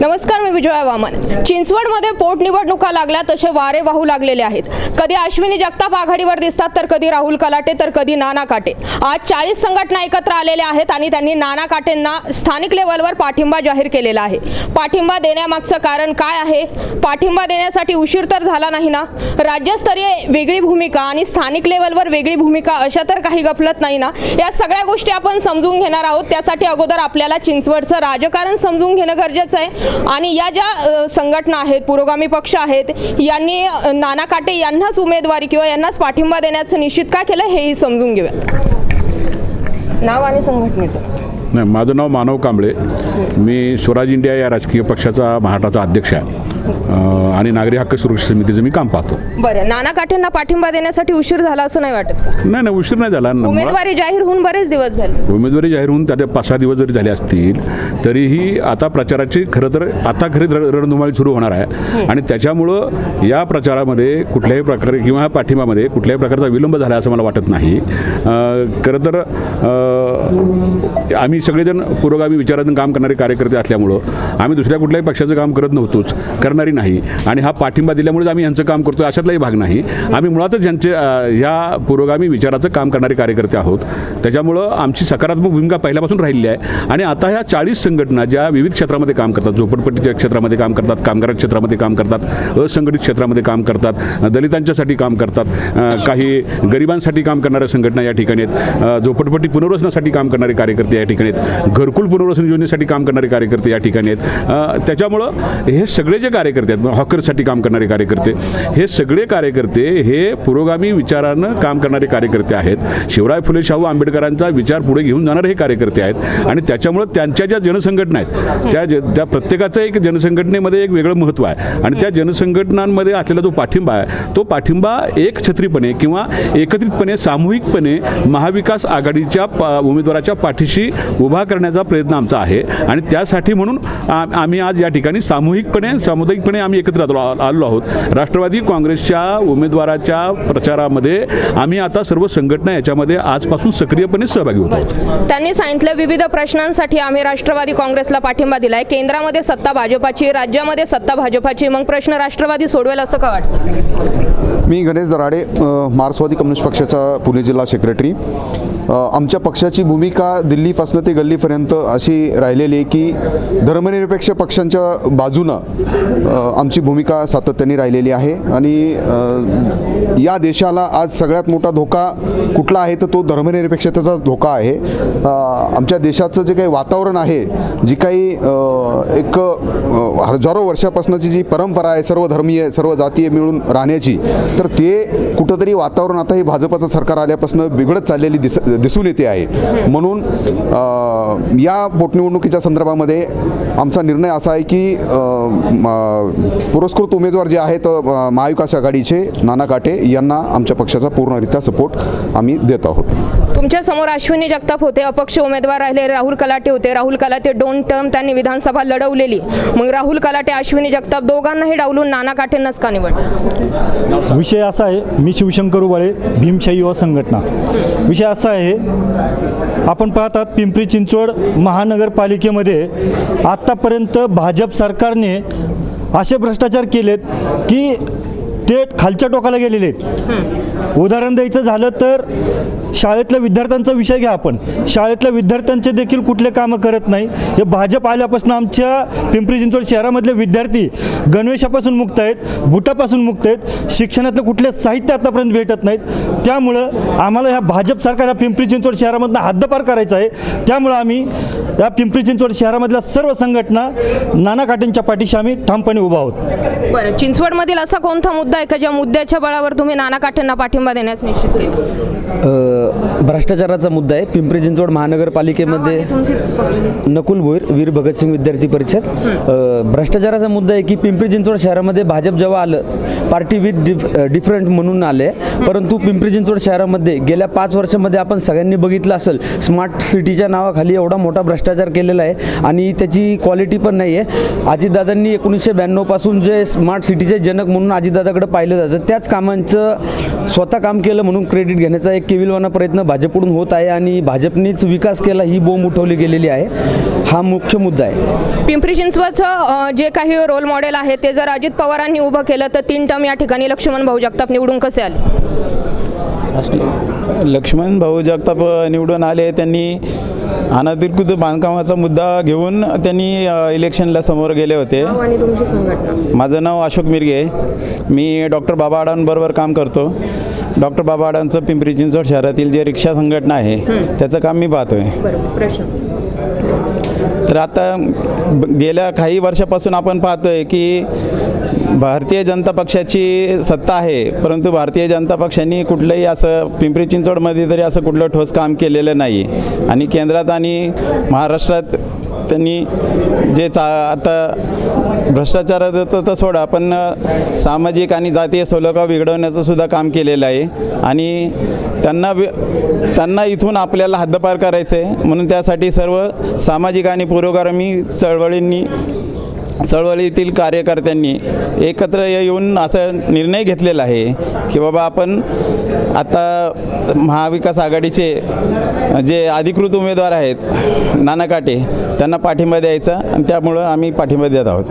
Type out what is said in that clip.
नमस्कार मी विजया वामन. चिंचवडमध्ये पोटनिवडणुका लागल्या तसे वारे वाहू लागलेले आहेत. कधी अश्विनी जगताप आघाडीवर दिसतात तर कधी राहुल कलाटे तर कधी नाना काटे. आज चाळीस संघटना एकत्र आलेल्या आहेत आणि त्यांनी नाना काटेंना स्थानिक लेवलवर पाठिंबा जाहीर केलेला आहे. पाठिंबा देण्यामागचं कारण काय आहे? पाठिंबा देण्यासाठी उशीर तर झाला नाही ना? राज्यस्तरीय वेगळी भूमिका आणि स्थानिक लेवलवर वेगळी भूमिका अशा तर काही गफलत नाही ना? या सगळ्या गोष्टी आपण समजून घेणार आहोत. त्यासाठी अगोदर आपल्याला चिंचवडचं राजकारण समजून घेणं गरजेचं आहे. आणि या ज्या संघटना आहेत पुरोगामी पक्ष आहेत यांनी नाना काटे यांनाच उमेदवारी किंवा यांनाच पाठिंबा देण्याचं निश्चित का केलं हेही समजून घेऊयात नाव आणि संघटनेचं. नाही माझं नाव मानव कांबळे. मी स्वराज इंडिया या राजकीय पक्षाचा महाराष्ट्राचा अध्यक्ष आहे. आणि नागरी हक्क सुरक्षा समितीचं मी काम पाहतो. बरं नाना काटेंना पाठिंबा देण्यासाठी उशीर झाला असं नाही वाटत का? नाही नाही उशीर नाही झाला. उमेदवारी जाहीर होऊन बरेच दिवस झाले. उमेदवारी जाहीर होऊन त्याच्या पाच सहा दिवस जरी झाले असतील तरीही आता प्रचाराची खरं तर आता खरी रण- रणधुमाळी सुरू होणार आहे. आणि त्याच्यामुळं या प्रचारामध्ये कुठल्याही प्रकारे किंवा या पाठिंबामध्ये कुठल्याही प्रकारचा विलंब झाला असं मला वाटत नाही. अं, खरं तर अं, आम्ही सगळेजण पुरोगामी विचारातून काम करणारे कार्यकर्ते असल्यामुळं आम्ही दुसऱ्या कुठल्याही पक्षाचं काम करत नव्हतोच. करणारी नाही आणि हा पाठिंबा दिल्यामुळेच आम्ही यांचं काम करतो अशातलाही भाग नाही. आम्ही मुळातच यांचे ह्या पुरोगामी विचाराचं काम करणारे कार्यकर्ते आहोत. त्याच्यामुळं आमची सकारात्मक भूमिका पहिल्यापासून राहिलेली आहे. आणि आता ह्या चाळीस संघटना ज्या विविध क्षेत्रामध्ये काम करतात झोपडपट्टीच्या क्षेत्रामध्ये काम करतात कामगार क्षेत्रामध्ये काम करतात असंघटित क्षेत्रामध्ये काम करतात दलितांच्यासाठी काम करतात काही गरिबांसाठी काम करणाऱ्या संघटना या ठिकाणी आहेत झोपडपट्टी पुनर्वसनासाठी काम करणारे कार्यकर्ते या ठिकाणी आहेत घरकुल पुनर्वसन योजनेसाठी काम करणारे कार्यकर्ते या ठिकाणी आहेत. त्याच्यामुळं हे सगळे जे कार्यकर्ते आहेत. हॉकरसाठी काम करणारे कार्यकर्ते. हे सगळे कार्यकर्ते हे पुरोगामी विचारानं काम करणारे कार्यकर्ते आहेत. शिवराय फुले शाहू आंबेडकरांचा विचार पुढे घेऊन जाणारे हे कार्यकर्ते आहेत. आणि त्याच्यामुळं त्यांच्या ज्या जनसंघटना आहेत त्या ज त्या प्रत्येकाचं एक जनसंघटनेमध्ये एक वेगळं महत्त्व आहे. आणि त्या जनसंघटनांमध्ये असलेला जो पाठिंबा आहे तो पाठिंबा एक छत्रीपणे किंवा एकत्रितपणे सामूहिकपणे महाविकास आघाडीच्या पा उमेदवाराच्या पाठीशी उभा करण्याचा प्रयत्न आमचा आहे. आणि त्यासाठी म्हणून आम्ही आज या ठिकाणी सामूहिकपणे सामुदायिकपणे आम्ही एकत्र आलो आलो आहोत. राष्ट्रवादी काँग्रेसच्या उमेदवाराच्या प्रचारामध्ये आम्ही आता सर्व संघटना याच्यामध्ये आजपासून सक्रियपणे सहभागी होतो. आहोत त्यांनी सांगितलं विविध प्रश्नांसाठी आम्ही राष्ट्रवादी काँग्रेसला पाठिंबा दिलाय. केंद्रामध्ये सत्ता भाजपाची राज्यामध्ये सत्ता भाजपाची. मग प्रश्न राष्ट्रवादी सोडवेल असं का वाटतं? मी गणेश दराडे मार्क्सवादी कम्युनिस्ट पक्षाचा पुणे जिल्हा सेक्रेटरी आमच्या पक्षाची भूमिका दिल्लीपासून ते गल्लीपर्यंत अशी राहिलेली आहे की धर्मनिरपेक्ष पक्षांच्या बाजूनं आमची भूमिका सातत्याने राहिलेली आहे. आणि या देशाला आज सगळ्यात मोठा धोका कुठला आहे तर तो धर्मनिरपेक्षतेचा धोका आहे. आमच्या देशाचं जे काही वातावरण आहे जी काही एक हजारो वर्षापासूनची जी परंपरा आहे सर्व धर्मीय सर्व जातीय मिळून राहण्याची तर ते कुठंतरी वातावरण आता हे भाजपाचं सरकार आल्यापासून बिघडत चाललेली दिस दिसून येते आहे. म्हणून या पोटनिवडणुकीच्या संदर्भामध्ये आमचा निर्णय असा आहे की म- पुरस्कृत उमेदवार जे आहेत महाविकास आघाडीचे नाना काटे यांना आमच्या पक्षाचा पूर्णरित्या सपोर्ट आम्ही देत आहोत. तुमच्यासमोर अश्विनी जगताप होते अपक्ष उमेदवार राहिले राहुल कलाटे होते. राहुल कलाटे दोन टर्म त्यांनी विधानसभा लढवलेली. मग राहुल कलाटे अश्विनी जगताप दोघांनाही डावलून नाना काटेंनाच का निवड. विषय असा आहे मी शिवशंकर उबाळे भीमशाही युवा संघटना. विषय असा आहे आपण पाहतात पिंपरी चिंचवड महानगरपालिकेमध्ये आत्तापर्यंत भाजप सरकारने असे भ्रष्टाचार केलेत की ते खालच्या टोकाला गेलेले आहेत. उदाहरण द्यायचं झालं तर शाळेतल्या विद्यार्थ्यांचा विषय घ्या आपण. शाळेतल्या विद्यार्थ्यांचे देखील कुठले कामं करत नाही. हे भाजप आल्यापासून आमच्या पिंपरी चिंचवड शहरामधले विद्यार्थी गणवेशापासून मुक्त आहेत बुटापासून मुक्त आहेत शिक्षणातलं कुठले साहित्य आतापर्यंत भेटत नाहीत. त्यामुळं आम्हाला ह्या भाजप सरकार या पिंपरी चिंचवड शहरामधनं हद्दपार करायचं आहे. त्यामुळं आम्ही या पिंपरी चिंचवड शहरामधल्या सर्व संघटना नाना काटेंच्या पाठीशी आम्ही ठामपणे उभा आहोत. बरं चिंचवडमधील असा कोणता मुद्दा आहे का ज्या मुद्द्याच्या बळावर तुम्ही नाना काटेंना पाठिंबा देण्यास निश्चित केलं? भ्रष्टाचाराचा मुद्दा आहे. पिंपरी चिंचवड महानगरपालिकेमध्ये नकुल भोईर वीर भगतसिंग विद्यार्थी परिषद. भ्रष्टाचाराचा मुद्दा आहे की पिंपरी चिंचवड शहरामध्ये भाजप जेव्हा आलं पार्टी विथ डिफ डिफरंट म्हणून आले. परंतु पिंपरी चिंचवड शहरामध्ये गेल्या पाच वर्षामध्ये आपण सगळ्यांनी बघितलं असेल स्मार्ट सिटीच्या नावाखाली एवढा मोठा भ्रष्टाचार केलेला आहे आणि त्याची क्वालिटी पण नाही आहे अजितदादांनी एकोणीसशे ब्याण्णवपासून जे स्मार्ट सिटीचे जनक म्हणून अजितदादाकडे पाहिलं जातं त्याच कामांचं स्वतः काम केलं म्हणून क्रेडिट घेण्याचा एक केविलवाना प्रयत्न भाजपकडून होत आहे आणि भाजपनेच विकास केला ही बोंब उठवली गेलेली आहे. हा मुख्य मुद्दा आहे. पिंपरी चिंचवडचं जे काही रोल मॉडेल आहे ते जर अजित पवारांनी उभं केलं तर तीन टर्म या ठिकाणी लक्ष्मण भाऊ जगताप निवडून कसे आले? लक्ष्मण भाऊ जगताप निवडून आले त्यांनी अनधिकृत बांधकामाचा मुद्दा घेऊन त्यांनी इलेक्शनला समोर गेले होते. आणि तुमची संघटना. माझं नाव अशोक मिरगे मी डॉक्टर बाबा आडांबरोबर काम करतो. डॉक्टर बाबा आडांचं पिंपरी चिंचवड शहरातील जे रिक्षा संघटना आहे त्याचं काम मी पाहतोय. तर आता गेल्या काही वर्षापासून आपण पाहतोय की भारतीय जनता पक्षाची सत्ता आहे परंतु भारतीय जनता पक्षाने कुठलंही असं पिंपरी चिंचवडमध्ये तरी असं कुठलं ठोस काम केलेलं नाही. आणि केंद्रात आणि महाराष्ट्रात त्यांनी जे चा आता भ्रष्टाचाराचं तर सोडा पण सामाजिक आणि जातीय सलोखा बिघडवण्याचं सुद्धा काम केलेलं आहे. आणि त्यांना वि- त्यांना इथून आपल्याला हद्दपार करायचं आहे म्हणून त्यासाठी सर्व सामाजिक आणि पुरोगामी चळवळींनी चळवळीतील कार्यकर्त्यांनी एकत्र येऊन असं निर्णय घेतलेला आहे की बाबा आपण आता महाविकास आघाडीचे जे अधिकृत उमेदवार आहेत नाना काटे त्यांना पाठिंबा द्यायचा आणि त्यामुळं आम्ही पाठिंबा देत आहोत.